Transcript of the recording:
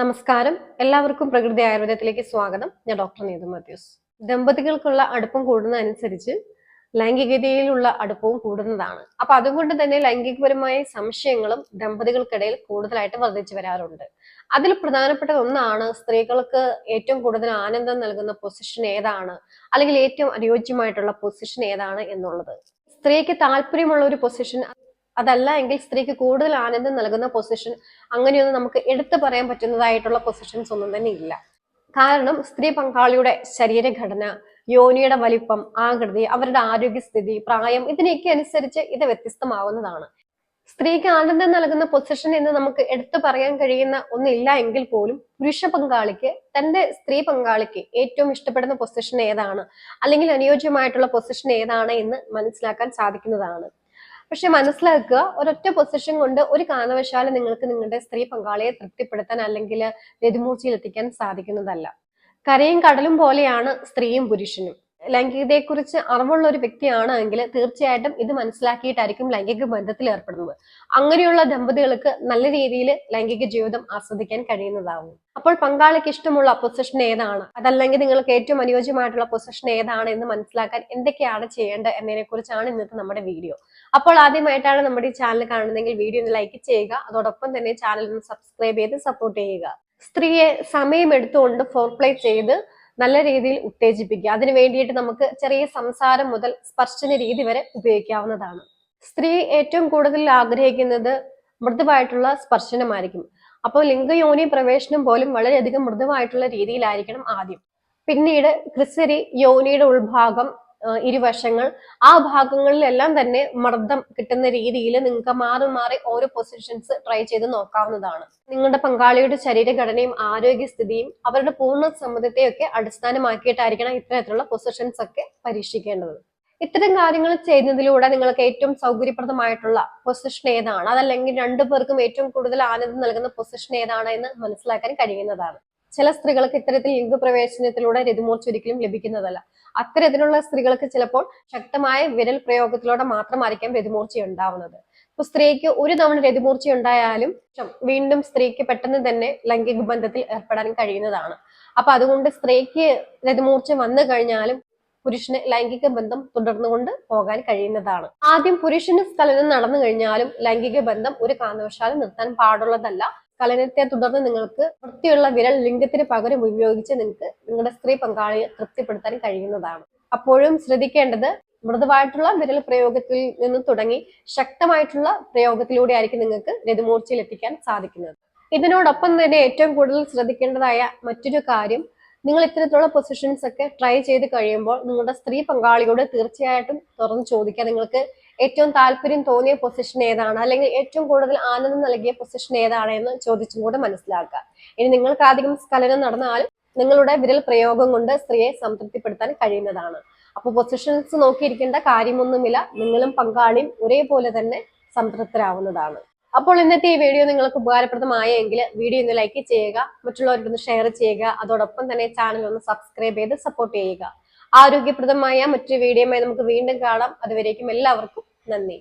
നമസ്കാരം. എല്ലാവർക്കും പ്രകൃതി ആയുർവേദത്തിലേക്ക് സ്വാഗതം. ഞാൻ ഡോക്ടർ നീതു മാത്യൂസ്. ദമ്പതികൾക്കുള്ള അടുപ്പം കൂടുന്നതനുസരിച്ച് ലൈംഗികതയിലുള്ള അടുപ്പവും കൂടുന്നതാണ്. അപ്പൊ അതുകൊണ്ട് തന്നെ ലൈംഗികപരമായ സംശയങ്ങളും ദമ്പതികൾക്കിടയിൽ കൂടുതലായിട്ട് വർദ്ധിച്ചു വരാറുണ്ട്. അതിൽ പ്രധാനപ്പെട്ട ഒന്നാണ് സ്ത്രീകൾക്ക് ഏറ്റവും കൂടുതൽ ആനന്ദം നൽകുന്ന പൊസിഷൻ ഏതാണ്? അല്ലെങ്കിൽ ഏറ്റവും അനുയോജ്യമായിട്ടുള്ള പൊസിഷൻ ഏതാണ് എന്നുള്ളത്. സ്ത്രീക്ക് താല്പര്യമുള്ള ഒരു പൊസിഷൻ അതല്ല എങ്കിൽ സ്ത്രീക്ക് കൂടുതൽ ആനന്ദം നൽകുന്ന പൊസിഷൻ അങ്ങനെയൊന്നും നമുക്ക് എടുത്തു പറയാൻ പറ്റുന്നതായിട്ടുള്ള പൊസിഷൻസ് ഒന്നും തന്നെ ഇല്ല. കാരണം സ്ത്രീ പങ്കാളിയുടെ ശരീരഘടന യോനിയുടെ വലിപ്പം ആകൃതി അവരുടെ ആരോഗ്യസ്ഥിതി പ്രായം ഇതിനെയൊക്കെ അനുസരിച്ച് ഇത് വ്യത്യസ്തമാവുന്നതാണ്. സ്ത്രീക്ക് ആനന്ദം നൽകുന്ന പൊസിഷൻ എന്ന് നമുക്ക് എടുത്തു പറയാൻ കഴിയുന്ന ഒന്നില്ല എങ്കിൽ പോലും പുരുഷ പങ്കാളിക്ക് തന്റെ സ്ത്രീ പങ്കാളിക്ക് ഏറ്റവും ഇഷ്ടപ്പെടുന്ന പൊസിഷൻ ഏതാണ്? അല്ലെങ്കിൽ അനുയോജ്യമായിട്ടുള്ള പൊസിഷൻ ഏതാണ് എന്ന് മനസ്സിലാക്കാൻ സാധിക്കുന്നതാണ്. പക്ഷെ മനസ്സിലാക്കുക ഒരൊറ്റ പൊസിഷൻ കൊണ്ട് ഒരു കാരണവശാലും നിങ്ങൾക്ക് നിങ്ങളുടെ സ്ത്രീ പങ്കാളിയെ തൃപ്തിപ്പെടുത്താൻ അല്ലെങ്കിൽ രതിമൂർച്ചയിലെത്തിക്കാൻ സാധിക്കുന്നതല്ല. കരയും കടലും പോലെയാണ് സ്ത്രീയും പുരുഷനും. ലൈംഗികതയെക്കുറിച്ച് അറിവുള്ള ഒരു വ്യക്തിയാണ് എങ്കിൽ തീർച്ചയായിട്ടും ഇത് മനസ്സിലാക്കിയിട്ടായിരിക്കും ലൈംഗിക ബന്ധത്തിൽ ഏർപ്പെടുന്നത്. അങ്ങനെയുള്ള ദമ്പതികൾക്ക് നല്ല രീതിയിൽ ലൈംഗിക ജീവിതം ആസ്വദിക്കാൻ കഴിയുന്നതാവും. അപ്പോൾ പങ്കാളിക്ക് ഇഷ്ടമുള്ള പൊസിഷൻ ഏതാണ്? അതല്ലെങ്കിൽ നിങ്ങൾക്ക് ഏറ്റവും അനുയോജ്യമായിട്ടുള്ള പൊസിഷൻ ഏതാണ് എന്ന് മനസ്സിലാക്കാൻ എന്തൊക്കെയാണ് ചെയ്യേണ്ടത് എന്നതിനെ കുറിച്ചാണ് ഇന്നത്തെ നമ്മുടെ വീഡിയോ. അപ്പോൾ ആദ്യമായിട്ടാണ് നമ്മുടെ ഈ ചാനൽ കാണുന്നതെങ്കിൽ വീഡിയോ ഒന്ന് ലൈക്ക് ചെയ്യുക. അതോടൊപ്പം തന്നെ ചാനൽ ഒന്ന് സബ്സ്ക്രൈബ് ചെയ്ത് സപ്പോർട്ട് ചെയ്യുക. സ്ത്രീയെ സമയം എടുത്തുകൊണ്ട് ഫോർപ്ലേ ചെയ്ത് നല്ല രീതിയിൽ ഉത്തേജിപ്പിക്കുക. അതിനു വേണ്ടിയിട്ട് നമുക്ക് ചെറിയ സംസാരം മുതൽ സ്പർശന രീതി വരെ ഉപയോഗിക്കാവുന്നതാണ്. സ്ത്രീ ഏറ്റവും കൂടുതൽ ആഗ്രഹിക്കുന്നത് മൃദുവായിട്ടുള്ള സ്പർശനമായിരിക്കും. അപ്പോൾ ലിംഗയോനി പ്രവേശനം പോലും വളരെയധികം മൃദുവായിട്ടുള്ള രീതിയിലായിരിക്കണം ആദ്യം. പിന്നീട് ക്രിസരി യോനിയുടെ ഉൾഭാഗം ഇരുവശങ്ങൾ ആ ഭാഗങ്ങളിലെല്ലാം തന്നെ മർദ്ദം കിട്ടുന്ന രീതിയിൽ നിങ്ങൾക്ക് മാറി മാറി ഓരോ പൊസിഷൻസ് ട്രൈ ചെയ്ത് നോക്കാവുന്നതാണ്. നിങ്ങളുടെ പങ്കാളിയുടെ ശരീരഘടനയും ആരോഗ്യസ്ഥിതിയും അവരുടെ പൂർണ സമ്മതത്തെയൊക്കെ അടിസ്ഥാനമാക്കിയിട്ടായിരിക്കണം ഇത്തരത്തിലുള്ള പൊസിഷൻസ് ഒക്കെ പരീക്ഷിക്കേണ്ടത്. ഇത്തരം കാര്യങ്ങൾ ചെയ്യുന്നതിലൂടെ നിങ്ങൾക്ക് ഏറ്റവും സൗകര്യപ്രദമായിട്ടുള്ള പൊസിഷൻ ഏതാണ്? അതല്ലെങ്കിൽ രണ്ടു പേർക്കും ഏറ്റവും കൂടുതൽ ആനന്ദം നൽകുന്ന പൊസിഷൻ ഏതാണ് എന്ന് മനസ്സിലാക്കാൻ കഴിയുന്നതാണ്. ചില സ്ത്രീകൾക്ക് ഇത്തരത്തിൽ ലിംഗപ്രവേശനത്തിലൂടെ രതിമൂർച്ച ഒരിക്കലും ലഭിക്കുന്നതല്ല. അത്തരത്തിലുള്ള സ്ത്രീകൾക്ക് ചിലപ്പോൾ ശക്തമായ വിരൽ പ്രയോഗത്തിലൂടെ മാത്രമായിരിക്കാം രതിമൂർച്ച ഉണ്ടാവുന്നത് ഇപ്പൊ സ്ത്രീക്ക് ഒരു തവണ രതിമൂർച്ച ഉണ്ടായാലും വീണ്ടും സ്ത്രീക്ക് പെട്ടെന്ന് തന്നെ ലൈംഗിക ബന്ധത്തിൽ ഏർപ്പെടാൻ കഴിയുന്നതാണ്. അപ്പൊ അതുകൊണ്ട് സ്ത്രീക്ക് രതിമൂർച്ച വന്നു കഴിഞ്ഞാലും പുരുഷന് ലൈംഗിക ബന്ധം തുടർന്നുകൊണ്ട് പോകാൻ കഴിയുന്നതാണ്. ആദ്യം പുരുഷന് സ്ഥലനം നടന്നു കഴിഞ്ഞാലും ലൈംഗിക ബന്ധം ഒരു കാരണവശാലും നിർത്താൻ പാടുള്ളതല്ല. സ്ഖലനത്തെ തുടർന്ന് നിങ്ങൾക്ക് വൃത്തിയുള്ള വിരൽ ലിംഗത്തിന് പകരം ഉപയോഗിച്ച് നിങ്ങൾക്ക് നിങ്ങളുടെ സ്ത്രീ പങ്കാളിയെ തൃപ്തിപ്പെടുത്താൻ കഴിയുന്നതാണ്. അപ്പോഴും ശ്രദ്ധിക്കേണ്ടത് മൃദുവായിട്ടുള്ള വിരൽ പ്രയോഗത്തിൽ നിന്ന് തുടങ്ങി ശക്തമായിട്ടുള്ള പ്രയോഗത്തിലൂടെ ആയിരിക്കും നിങ്ങൾക്ക് രതിമൂർച്ചയിൽ എത്തിക്കാൻ സാധിക്കുന്നത്. ഇതിനോടൊപ്പം തന്നെ ഏറ്റവും കൂടുതൽ ശ്രദ്ധിക്കേണ്ടതായ മറ്റൊരു കാര്യം നിങ്ങൾ ഇത്തരത്തിലുള്ള പൊസിഷൻസ് ഒക്കെ ട്രൈ ചെയ്ത് കഴിയുമ്പോൾ നിങ്ങളുടെ സ്ത്രീ പങ്കാളിയോട് തീർച്ചയായിട്ടും തുറന്ന് ചോദിക്കാൻ നിങ്ങൾക്ക് ഏറ്റവും താല്പര്യം തോന്നിയ പൊസിഷൻ ഏതാണ്? അല്ലെങ്കിൽ ഏറ്റവും കൂടുതൽ ആനന്ദം നൽകിയ പൊസിഷൻ ഏതാണ് എന്ന് ചോദിച്ചും കൂടെ മനസ്സിലാക്കുക. ഇനി നിങ്ങൾക്ക് അധികം സ്ഖലനം നടന്നാലും നിങ്ങളുടെ വിരൽ പ്രയോഗം കൊണ്ട് സ്ത്രീയെ സംതൃപ്തിപ്പെടുത്താൻ കഴിയുന്നതാണ്. അപ്പൊ പൊസിഷൻസ് നോക്കിയിരിക്കേണ്ട കാര്യമൊന്നുമില്ല. നിങ്ങളും പങ്കാളിയും ഒരേപോലെ തന്നെ സംതൃപ്തരാവുന്നതാണ്. അപ്പോൾ ഇന്നത്തെ ഈ വീഡിയോ നിങ്ങൾക്ക് ഉപകാരപ്രദമായെങ്കിൽ വീഡിയോ ഒന്ന് ലൈക്ക് ചെയ്യുക മറ്റുള്ളവർക്കൊന്ന് ഷെയർ ചെയ്യുക അതോടൊപ്പം തന്നെ ചാനൽ ഒന്ന് സബ്സ്ക്രൈബ് ചെയ്ത് സപ്പോർട്ട് ചെയ്യുക. ആരോഗ്യപ്രദമായ മറ്റൊരു വീഡിയോയുമായി നമുക്ക് വീണ്ടും കാണാം. അതുവരേക്കും എല്ലാവർക്കും നന്ദി.